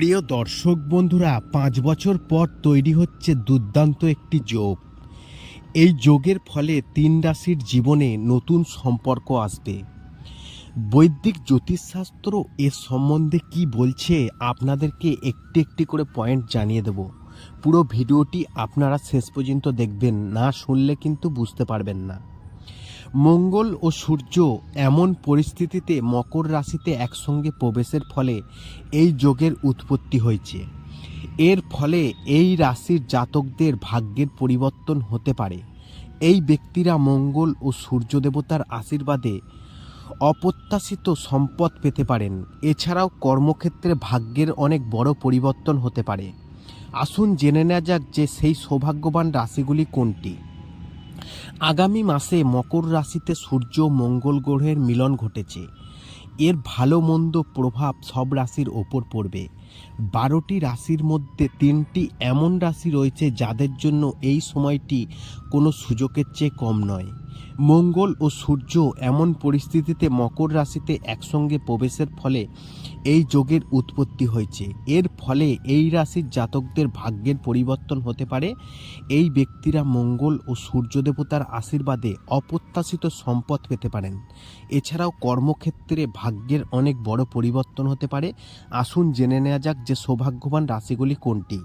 প্রিয় দর্শক বন্ধুরা, পাঁচ বছর পর তৈরি হচ্ছে দুর্দান্ত একটি যোগ। এই যোগের ফলে তিন রাশির জীবনে নতুন সম্পর্ক আসবে। বৈদিক জ্যোতিষশাস্ত্র এর সম্বন্ধে কি বলছে, আপনাদেরকে একটি একটি করে পয়েন্ট জানিয়ে দেব। পুরো ভিডিওটি আপনারা শেষ পর্যন্ত দেখবেন, না শুনলে কিন্তু বুঝতে পারবেন না। মঙ্গল ও সূর্য এমন পরিস্থিতিতে মকর রাশিতে একসঙ্গে প্রবেশের ফলে এই যোগের উৎপত্তি হয়েছে। এর ফলে এই রাশির জাতকদের ভাগ্যের পরিবর্তন হতে পারে। এই ব্যক্তিরা মঙ্গল ও সূর্য দেবতার আশীর্বাদে অপ্রত্যাশিত সম্পদ পেতে পারেন। এছাড়াও কর্মক্ষেত্রে ভাগ্যের অনেক বড় পরিবর্তন হতে পারে। আসুন জেনে নেওয়া যাক যে সেই সৌভাগ্যবান রাশিগুলি কোনটি। আগামী মাসে মকর রাশিতে সূর্য মঙ্গল গ্রহের মিলন ঘটেছে। এর ভালো মন্দ প্রভাব সব রাশির ওপর পড়বে। বারোটি রাশির মধ্যে তিনটি এমন রাশি রয়েছে যাদের জন্য এই সময়টি কোনো সুযোগের চেয়ে কম নয়। মঙ্গল ও সূর্য এমন পরিস্থিতিতে মকর রাশিতে একসঙ্গে প্রবেশের ফলে এই যোগের উৎপত্তি হয়েছে। এর ফলে এই রাশির জাতকদের ভাগ্যের পরিবর্তন হতে পারে। এই ব্যক্তিরা মঙ্গল ও সূর্য দেবতার আশীর্বাদে অপ্রত্যাশিত সম্পদ পেতে পারেন। এছাড়াও কর্মক্ষেত্রে ভাগ্যের অনেক বড় পরিবর্তন হতে পারে। আসুন জেনে নেওয়া যাক যে সৌভাগ্যবান রাশিগুলি কোনটি।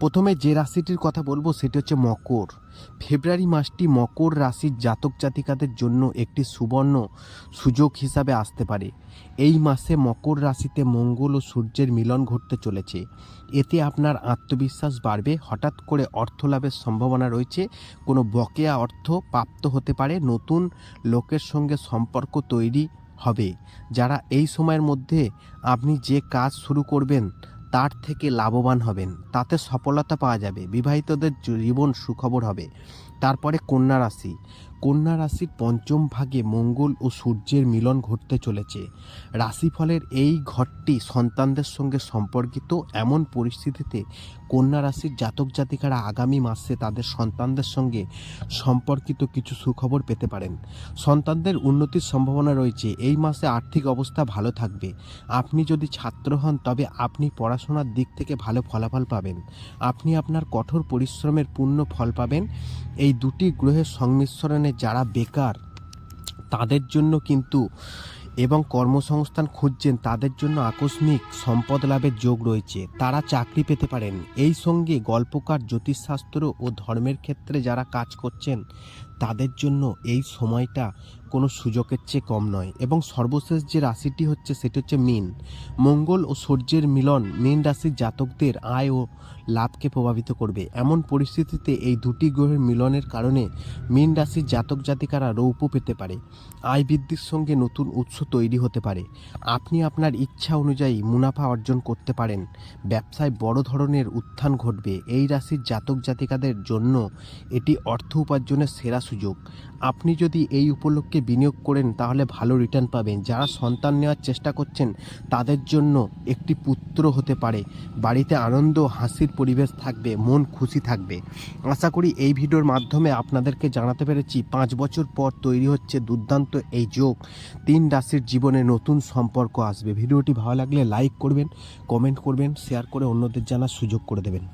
প্রথমে যে রাশিটির কথা বলব সেটি হচ্ছে মকর। ফেব্রুয়ারি মাসটি মকর রাশির জাতক জাতিকাদের জন্য একটি সুবর্ণ সুযোগ হিসাবে আসতে পারে। এই মাসে মকর রাশিতে মঙ্গল ও সূর্যের মিলন ঘটতে চলেছে। এতে আপনার আত্মবিশ্বাস বাড়বে, হঠাৎ করে অর্থ লাভের সম্ভাবনা রয়েছে। কোনো বকেয়া অর্থ প্রাপ্ত হতে পারে, নতুন লোকের সঙ্গে সম্পর্ক তৈরি হবে। যারা এই সময়ের মধ্যে আপনি যে কাজ শুরু করবেন তার থেকে লাভবান হবেন। তাতে সফলতা পাওয়া যাবে। বিবাহিতদের জীবন সুখবর হবে। তারপরে কন্যা রাশি। কন্যা রাশির পঞ্চম ভাগে মঙ্গল ও সূর্যের মিলন ঘটতে চলেছে। রাশিফলের এই ঘরটি সন্তানদের সঙ্গে সম্পর্কিত এমন পরিস্থিতিতে কন্যা রাশির জাতক জাতিকারা আগামী মাসে তাদের সন্তানদের সঙ্গে সম্পর্কিত কিছু সুখবর পেতে পারেন। সন্তানদের উন্নতির সম্ভাবনা রয়েছে। এই মাসে আর্থিক অবস্থা ভালো থাকবে। আপনি যদি ছাত্র হন, তবে আপনি পড়াশোনার দিক থেকে ভালো ফলাফল পাবেন। আপনি আপনার কঠোর পরিশ্রমের পূর্ণ ফল পাবেন। এই দুটি গ্রহের সংমিশ্রণে যারা বেকার, তাদের জন্য কিন্তু এবং কর্মসংস্থান খুঁজছেন, তাদের জন্য আকস্মিক সম্পদ লাভের যোগ রয়েছে। তারা চাকরি পেতে পারেন। এই সঙ্গে গল্পকার, জ্যোতিষশাস্ত্র ও ধর্মের ক্ষেত্রে যারা কাজ করছেন তাদের জন্য এই সময়টা কোনো সুযোগের চেয়ে কম নয়। এবং সর্বশেষ যে রাশিটি হচ্ছে সেটি হচ্ছে মিন। মঙ্গল ও সূর্যের মিলন মীন রাশির জাতকদের আয় ও লাভকে প্রভাবিত করবে। এমন পরিস্থিতিতে এই দুটি গ্রহের মিলনের কারণে মীন রাশির জাতক জাতিকারা রৌপ্য পেতে পারে। আয় বৃদ্ধির সঙ্গে নতুন উৎস তৈরি হতে পারে। আপনি আপনার ইচ্ছা অনুযায়ী মুনাফা অর্জন করতে পারেন। ব্যবসায় বড় ধরনের উত্থান ঘটবে। এই রাশির জাতক জাতিকাদের জন্য এটি অর্থ উপার্জনের সেরা সুযোগ। আপনি যদি এই উপলক্ষে বিনিয়োগ করেন, তাহলে ভালো রিটার্ন পাবেন। যারা সন্তান নেওয়ার চেষ্টা করছেন, তাদের জন্য একটি পুত্র হতে পারে। বাড়িতে আনন্দ, হাসির পরিবেশ থাকবে, মন খুশি থাকবে। আশা করি এই ভিডিওর মাধ্যমে আপনাদেরকে জানাতে পেরেছি, পাঁচ বছর পর তৈরি হচ্ছে দুর্দান্ত এই যোগ। তিন রাশির জীবনে নতুন সম্পর্ক আসবে। ভিডিওটি ভালো লাগলে লাইক করবেন, কমেন্ট করবেন, শেয়ার করে অন্যদের জানার সুযোগ করে দেবেন।